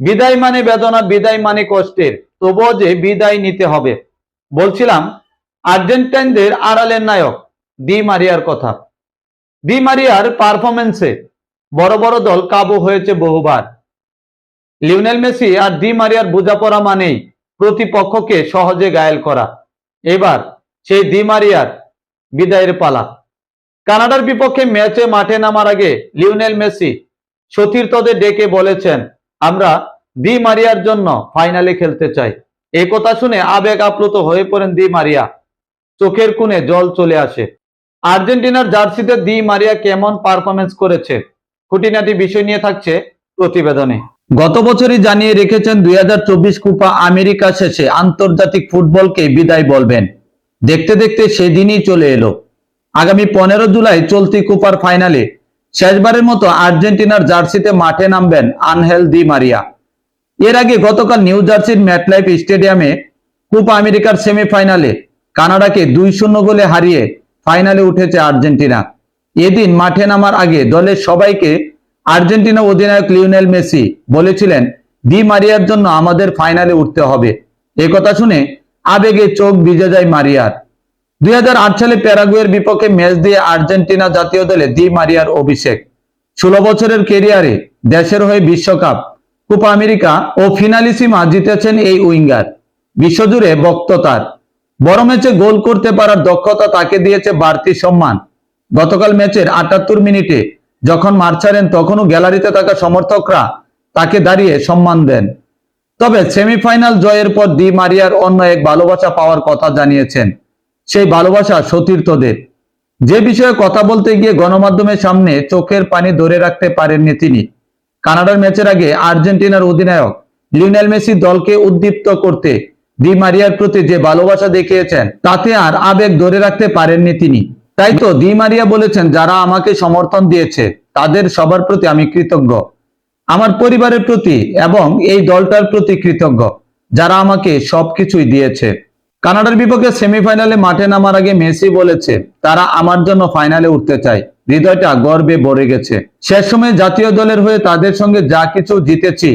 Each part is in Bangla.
বিদায় মানে বেদনা, বিদায় মানে কষ্টের। তবুও যে বিদায় নিতে হবে। বলছিলাম, আর্জেন্টাইনদের আড়ালের নায়ক দি মারিয়ার কথা। দি মারিয়ার পারফরমেন্সে বড় বড় দল কাবু হয়েছে বহুবার। লিওনেল মেসি আর দি মারিয়ার বোঝাপড়া মানেই প্রতিপক্ষকে সহজে ঘায়েল করা। এবার সেই দি মারিয়ার বিদায়ের পালা। কানাডার বিপক্ষে ম্যাচে মাঠে নামার আগে লিওনেল মেসি সতীর্থদের ডেকে বলেছেন আমরা দি মারিয়ার জন্য ফাইনালে খেলতে চাই। এই কথা শুনে আবেগ আপ্লুত হয়ে পড়েন দি মারিয়া। চোখের কোণে জল চলে আসে। আর্জেন্টিনার জার্সিতে দি মারিয়া কেমন পারফরমেন্স করেছে? খুঁটিনাটি বিষয় নিয়ে থাকছে প্রতিবেদনে। গত বছরই জানিয়ে রেখেছেন দুই চব্বিশ কুপা আমেরিকা শেষে আন্তর্জাতিক ফুটবলকে বিদায় বলবেন। দেখতে দেখতে সেদিনই চলে এলো। আগামী পনেরো জুলাই চলতি কুপার ফাইনালে শেষবারের মতো আর্জেন্টিনার জার্সিতে মাঠে নামবেন আনহেল দি মারিয়া। এর আগে গতকাল নিউ জার্সির ম্যাটলাইফ স্টেডিয়ামে কুপা আমেরিকার সেমিফাইনালে কানাডাকে দুই শূন্য গোলে হারিয়ে ফাইনালে উঠেছে আর্জেন্টিনা। এদিন মাঠে নামার আগে দলের সবাইকে আর্জেন্টিনা অধিনায়ক লিওনেল মেসি বলেছিলেন, দি মারিয়ার জন্য আমাদের ফাইনালে উঠতে হবে। এ কথা শুনে আবেগে চোখ ভিজে যায় মারিয়ার। দুই হাজার আট সালে প্যারাগুয়ের বিপক্ষে ম্যাচ দিয়ে আর্জেন্টিনা জাতীয় দলে দি মারিয়ার অভিষেক। ষোলো বছরের কেরিয়ারে দেশের হয়ে বিশ্বকাপ, কোপা আমেরিকা ও ফিনালিসিমা জিতেছেন এই উইঙ্গার। বিশ্বজুড়ে বক্ততার বড় ম্যাচে গোল করতে পারার দক্ষতা তাকে দিয়েছে বাড়তি সম্মান। গতকাল ম্যাচের আটাত্তর মিনিটে যখন মার ছাড়েন, তখনও গ্যালারিতে থাকা সমর্থকরা তাকে দাঁড়িয়ে সম্মান দেন। তবে সেমিফাইনাল জয়ের পর দি মারিয়ার অন্য এক ভালোবাসা পাওয়ার কথা জানিয়েছেন সেই ভালোবাসা সতীর্থদের। যে বিষয়ে কথা বলতে গিয়ে গণমাধ্যমের সামনে চোখের পানি ধরে রাখতে পারেননি তিনি। কানাডার ম্যাচের আগে আর্জেন্টিনার অধিনায়ক লিওনেল মেসি দলকে উদ্দীপ্ত করতে দি মারিয়ার প্রতি যে ভালোবাসা দেখিয়েছেন, তাতে আর আবেগ ধরে রাখতে পারেননি তিনি। তাই তো দি মারিয়া বলেছেন, যারা আমাকে সমর্থন দিয়েছে, তাদের সবার প্রতি আমি কৃতজ্ঞ। আমার পরিবারের প্রতি এবং এই দলটার প্রতি কৃতজ্ঞ, যারা আমাকে সবকিছুই দিয়েছে। কানাডার বিপক্ষে সেমিফাইনালে মাঠে নামার আগে মেসি বলেছে, তারা আমার জন্য ফাইনালে উঠতে চায়। হৃদয়টা গর্বে ভরে গেছে। শেষ সময়ে জাতীয় দলের হয়ে তাদের সঙ্গে যা কিছু জিতেছি,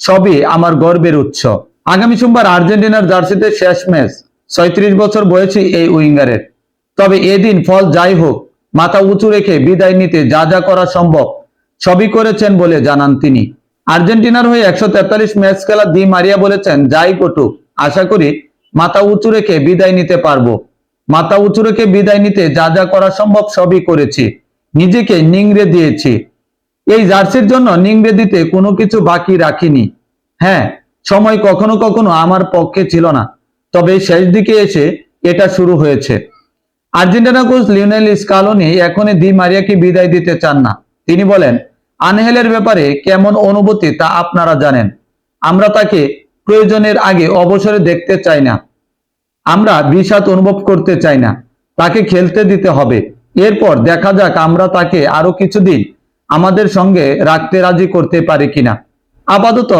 সবই আমার গর্বের উৎস। আগামী সোমবার আর্জেন্টিনার জার্সিতে শেষ ম্যাচ। ছয়ত্রিশ বছর বয়সী এই উইঙ্গারের। তবে এদিন ফল যাই হোক, মাথা উঁচু রেখে বিদায় নিতে যা যা করা সম্ভব, সবই করেছেন বলে জানান তিনি। আর্জেন্টিনার হয়ে একশো তেতাল্লিশ ম্যাচ খেলা দি মারিয়া বলেছেন, যাই ঘটুক, আশা করি মাথা উঁচু রেখে বিদায় নিতে পারব। মাথা উঁচু রেখে বিদায় নিতে যা যা করা সম্ভব সবই করেছি। নিজেকে নিংড়ে দিয়েছি। এই জার্সির জন্য নিংড়ে দিতে কোনো কিছু বাকি রাখিনি। হ্যাঁ সময় কখনো কখনো আমার পক্ষে ছিল না। তবে শেষ দিকে এসে এটা শুরু হয়েছে। আর্জেন্টিনা কোচ লিওনেল স্কালোনি এখনই দি মারিয়াকে বিদায় দিতে চান না। তিনি বলেন, আনহেলের ব্যাপারে কেমন অনুভূতি তা আপনারা জানেন। আমরা তাকে প্রয়োজনের আগে অবসরে দেখতে চাই না। আমরা বিষাদ অনুভব করতে চাই না। তাকে খেলতে দিতে হবে। এরপর দেখা যাক আমরা তাকে আরও কিছুদিন আমাদের সঙ্গে রাখতে রাজি করতে পারি কিনা। আপাতত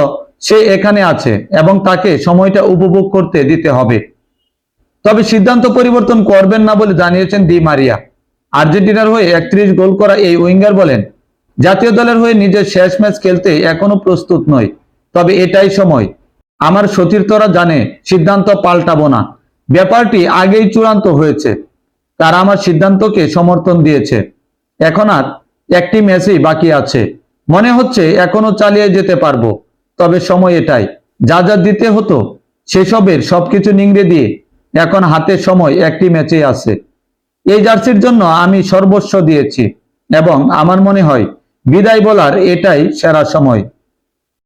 সে এখানে আছে এবং তাকে সময়টা উপভোগ করতে দিতে হবে। তবে সিদ্ধান্ত পরিবর্তন করবেন না বলে জানিয়েছেন দি মারিয়া। আর্জেন্টিনার হয়ে একত্রিশ গোল করা এই উইঙ্গার বলেন, জাতীয় দলের হয়ে নিজের শেষ ম্যাচ খেলতে এখনও প্রস্তুত নয় তবে এটাই সময়। আমার সতীর্থরা জানে, সিদ্ধান্ত পাল্টাবো না। ব্যাপারটি আগেই চূড়ান্ত হয়েছে। তারা আমার সিদ্ধান্তকে সমর্থন দিয়েছে। এখন আর একটি ম্যাচই বাকি আছে। মনে হচ্ছে এখনও চালিয়ে যেতে পারব। তবে সময় এটাই। যা যা দিতে হতো, সেসবের সবকিছু নিংড়ে দিয়ে এখন হাতে সময় একটি ম্যাচে আছে। এই জার্সির জন্য আমি সর্বস্ব দিয়েছি এবং আমার মনে হয় বিদায় বলার এটাই সেরা সময়।